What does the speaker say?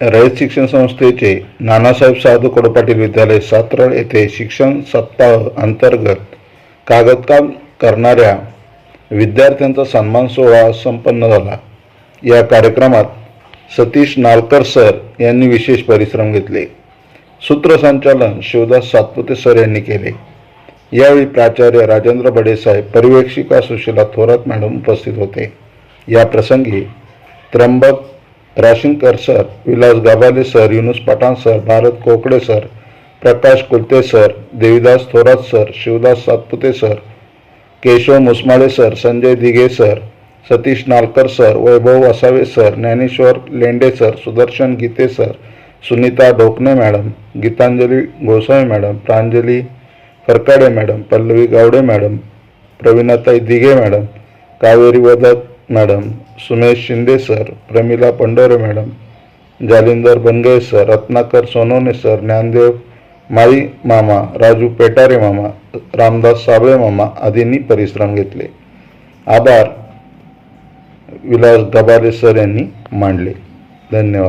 रयत शिक्षण संस्थेचे नानासाहेब साधू कोडपाटील विद्यालय सातरळ येथे शिक्षण सप्ताह अंतर्गत कागदकाम करणाऱ्या विद्यार्थ्यांचा सन्मान सोहळा संपन्न झाला. या कार्यक्रमात सतीश नालकर सर यांनी विशेष परिश्रम घेतले. सूत्रसंचालन शिवदास सातपुते सर यांनी केले. यावेळी प्राचार्य राजेंद्र बडेसाहेब पर्यवेक्षिका सुशीला थोरात मॅडम उपस्थित होते. या प्रसंगी Trimbak Rashinkar sir Vilas Gabhale sir Yunus Pathan sir Bharat Kokade sir Prakash Kulte sir Devidas Thorat sir Shivdas Satpute sir Keshav Musmale sir Sanjay Dighe sir Satish Nalkar sir Vaibhav Vasave sir Dnyaneshwar Lende sir Sudarshan Gite sir Sunita Dhokane madam Gitanjali Gosavi madam Pranjali Pharkade madam Pallavi Gawade madam प्रवीणाताई Dighe madam Kaveri Vadat madam Sumesh Shinde sir Pramila Pandore madam Jalindar Bange sir Ratnakar Sonawane sir Dnyandev Mali मामा राजू पेटारे मामा रामदास साबळे मामा आदींनी परिश्रम घेतले. आभार. Vilas Gabale sir यांनी मांडले. धन्यवाद.